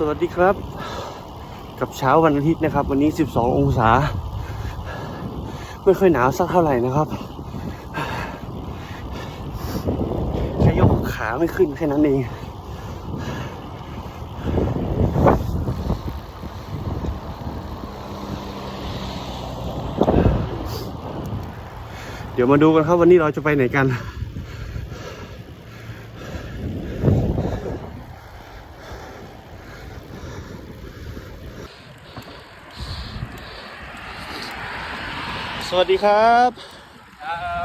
สวัสดีครับ กับเช้าวันอาทิตย์นะครับ วันนี้ 12 องศา ไม่ค่อยหนาวสักเท่าไหร่นะครับแค่ยกขาไม่ขึ้นแค่นั้นเองเดี๋ยวมาดูกันครับวันนี้เราจะไปไหนกัน วัสดีครับ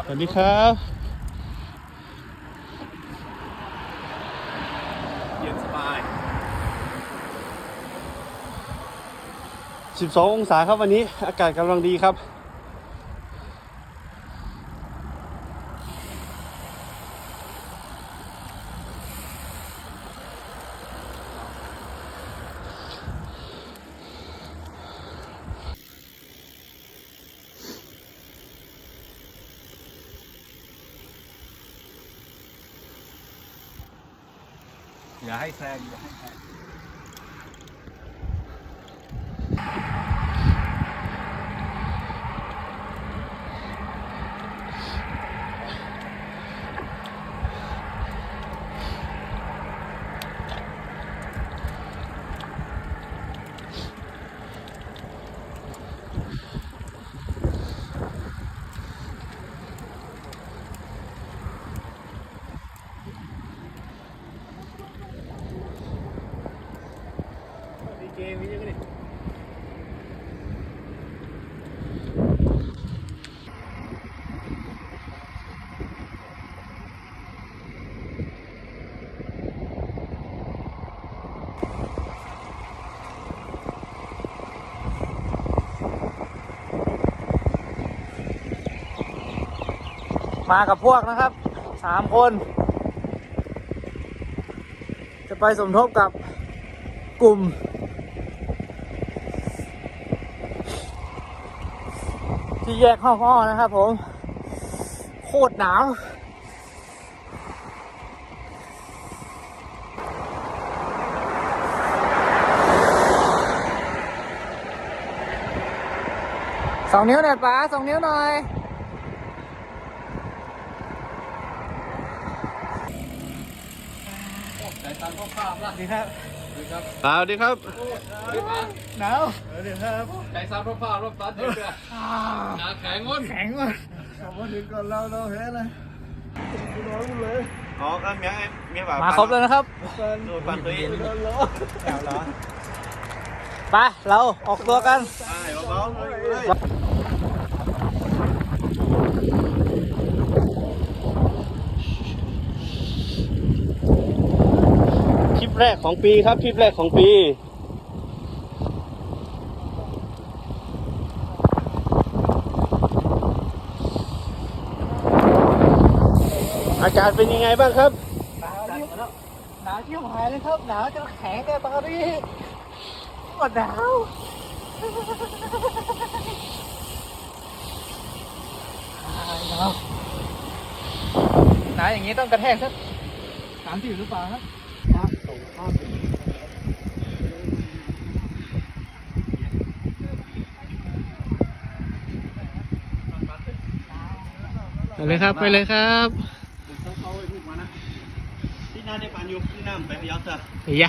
สวัสดีครับ เย็นสบาย 12 องศาครับวันนี้ อากาศกำลังดีครับ อย่าให้แซงอย่าให้แซง ดีเจ มากับพวกนะครับสามคน จะไปสมทบกับกลุ่ม ที่แยกห้องอ้อนะครับผม โคตรหนาว สองนิ้วหน่อยป้าสองนิ้วหน่อยใจตามข้อภาพละดีครับ ดีครับสวัสดีครับดีป่ะหนาวใจตามข้อภาพรอบตัดเด็กเลยหนาแข็งงนแข็งว่ะอ๋อก็เมียเมียแบบมาครบแล้วนะครับโดนปันตัวเองไปเราออกตัวกันใช่เบาๆเลยคลิป แรกของปีครับคลิปแรกของปีอากาศเป็นยังไงบ้างครับ หนาวที่หนาวที่หายเลยครับ หนาวจนแข็งแต่ตอนนี้หมดหนาวหนาวหนาวอย่างนี้ต้องกระแทกสักสามสิบหรือเปล่าครับ เลยครับไปเลยครับเขาไปพูดมานะพี่นาได้ปานอยู่พี่น้ำไปพะเยาเถอะเฮีย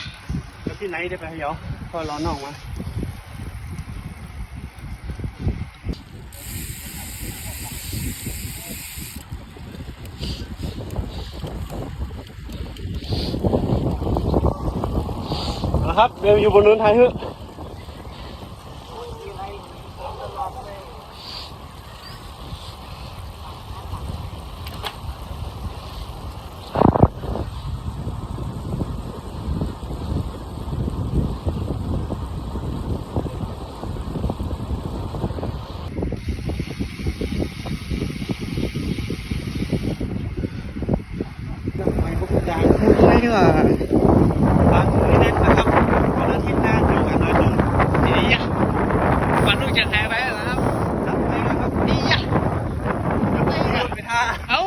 แล้วพี่ไหนได้ไปพะเยาก็รอน้องมาเอาละครับเบลอยู่บนเนินไทยเถอะไปพวกคุณจาง ไม่ดีกว่า ฟังให้แน่นนะครับวันอาทิตย์หน้าเจอกันโดยตรง เฮียวันลูกจะแพ้ไปแล้วครับ รับไปแล้วครับ เฮีย ไปท่า เอ้า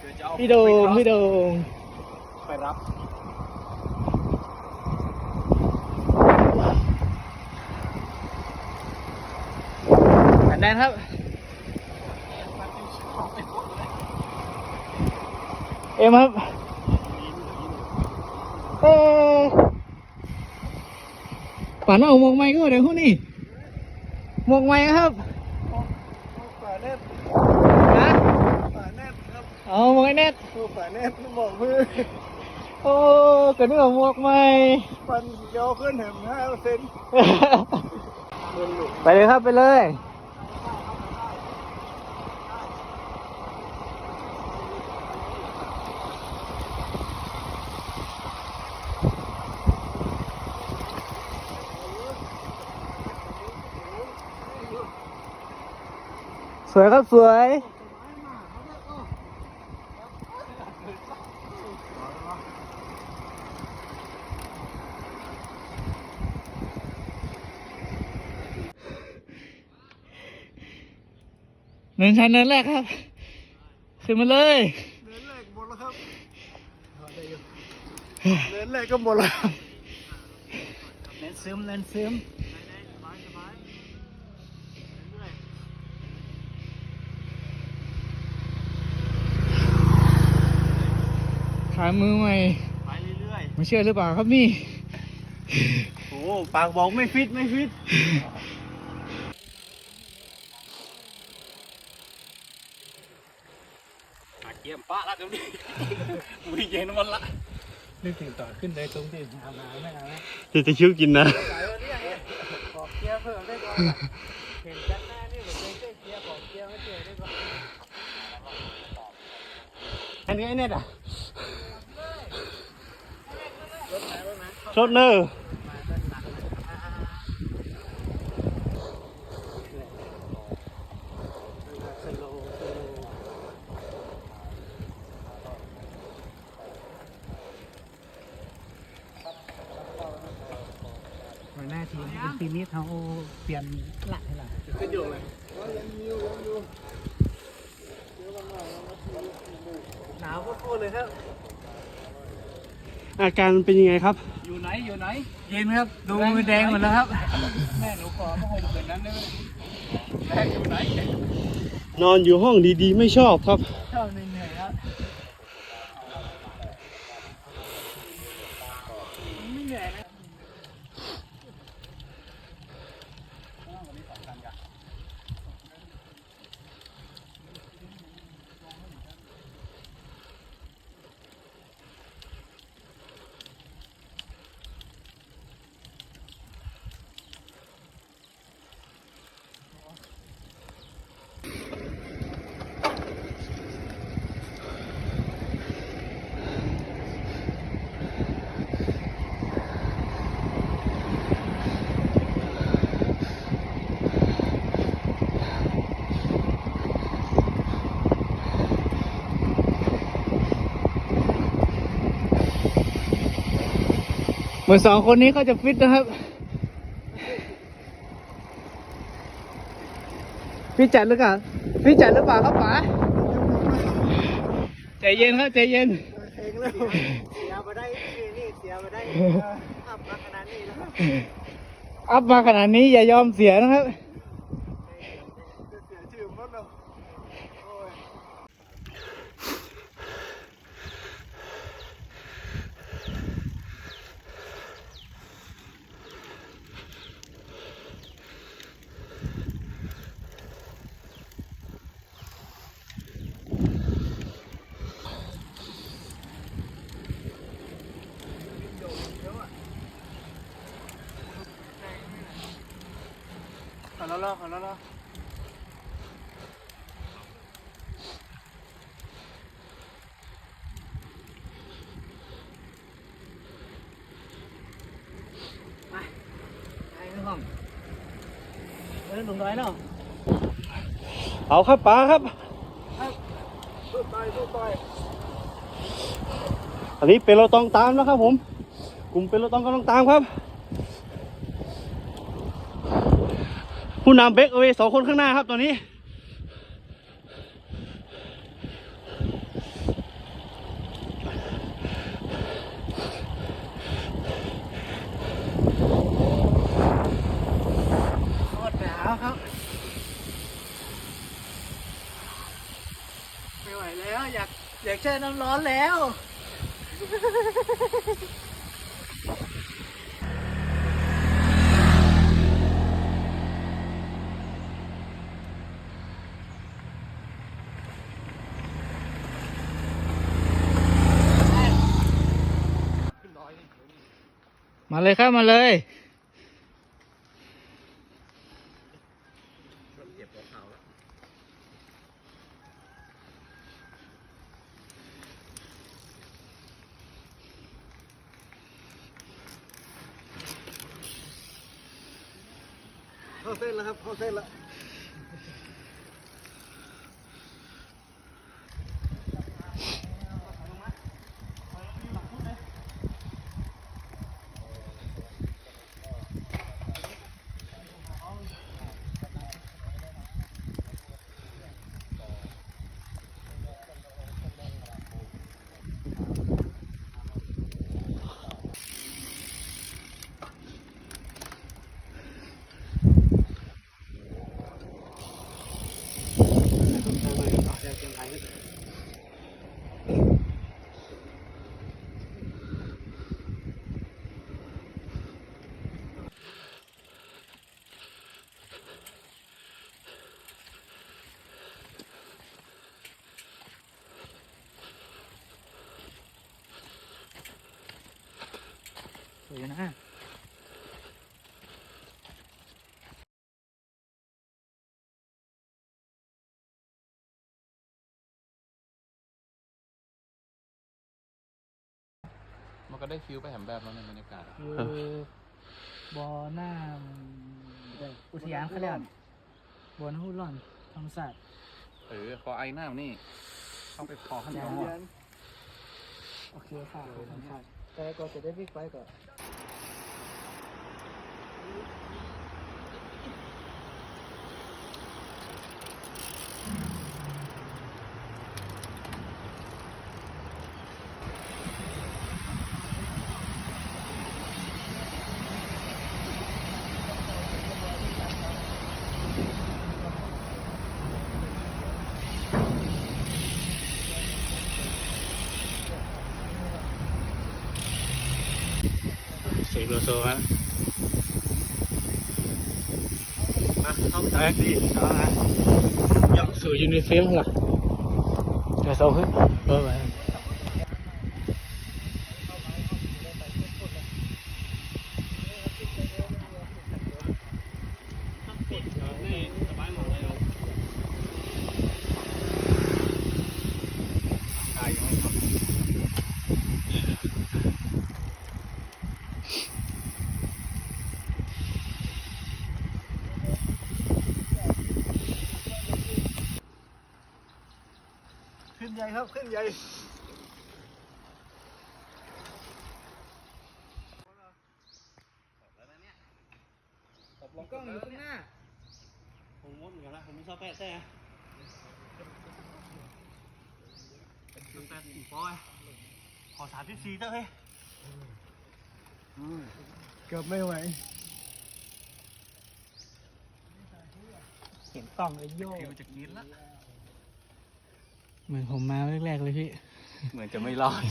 เดี๋ยวจะเอา พี่พี่โดงพี่โดงไปรับอันนั้นครับ เอ็มครับเออป่านเอาหมวกไม้ก็เดี๋ยวพวกนี้หมวกไม้ครับป่าเน็ต นะ ป่าเน็ตครับ เอาหมวกไอ้เน็ตตัวป่าเน็ตบอกมือโอ้กระเดื่องหมวกไม้ปันเดียวขึ้นเห็นห้าเปอร์เซ็นต์ไปเลยครับไปเลยสวยครับสวย เนินชันเนินแรกครับ ขึ้นมาเลยเดินแรกหมดแล้วครับเดินแรกก็หมดแล้วเล่นซึมเล่นซึมขามือใหม่ไปเรื่อยไม่เชื่อหรือเปล่าครับนี่ๆโอ้ปากบอกไม่ฟิตไม่ฟิตเกี่ยม ป้าละเดี๋ยวนี้มือเย็นมันละนึกถึงต่อขึ้นเลยตรงที่อาบน้ำไม่เอานะเดี๋ยวจะคิ้วกินนะขอบเกียร์เพิ่มได้ก่อนเห็นจันหน้านี่เหมือนเคยเกียร์ขอบเกียร์ไม่เจอได้ก่อนอันนี้ไอ้เน็ตอะชดเนอร์ หัวหน้าทีมเป็นทีมนี้เขาเปลี่ยนหลักให้เราขึ้นอยู่เลยหนาวก็พูดเลยครับ อาการเป็นยังไงครับ อยู่ไหนอยู่ไหน เย็นครับ ดูมือแดงหมดแล้วครับ แม่หนูขอพระห่มเกินนั้นได้ไหมแม่อยู่ไหน นอนอยู่ห้องดีๆ ไม่ชอบครับ ชอบเหนื่ เหมือนสองคนนี้เขาจะฟิตนะครับพี่จัดหรือเปล่าพี่จัดหรือเปล่าครับป๋าใจเย็นครับใจเย็นเองแล้วเสียมาได้นี่เสียมาได้อัพมาขนาดนี้แล้วอัพมาขนาดนี้อย่ายอมเสียนะครับ จะเสียชื่อมันแล้วโอ้ย ข อแล้วขอแล้วไปไปห้องเดินลงดอยแล้วเอาครับป๋าครับ สู้ตายสู้ตายอันนี้เป็นเราต้องตามแล้วครับผม กลุ่มเป็นเราต้องกำลังตามครับ นำเบกเอาไว้สองคนข้างหน้าครับตอนนี้ โคตรหนาวครับ ไม่ไหวแล้ว อยากอยากแช่น้ำร้อนแล้ว มาเลยครับมาเลย วยนะมันก็ได้ฟิลไปแหมแบบแล้วในบรรยากาศอะคือบอหน้าเอ่ออุทยานเขาเรียกบอหน้าหุ่นหล่อนธรรมศาสตร์เออคอไอ้น้ำนี่เข้าไปคอขั้นตอนโอเคค่ะธรรมศาสตร์ แต่ก็จะได้วิ่งไปก่ อนเสกโลโซฮะมาเข้าไปดิเอาฮะยังสวยอยู่ในเฟซเหรอเดี๋ยวโซ่ขึ้นเออไปขึ้นใหญ่ครับขึ้นใหญ่กล้องอยู่ข้างหน้า ผมมดเหมือนกันละผมไม่ชอบแปะแต่ตั้งแต่สี่ปอย ขอสามที่สี่เต้าเฮ้ยเกือบไม่ไหว เห็นกล้องเลยโยกฟิลจะกินละ เหมือนผมมาแรกๆเลยพี่ เหมือนจะไม่รอด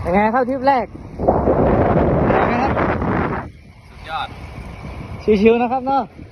เป็นไงครับทริปแรกเป็นไงครับ สุดยอด ชิวๆนะครับเนาะไหวไหว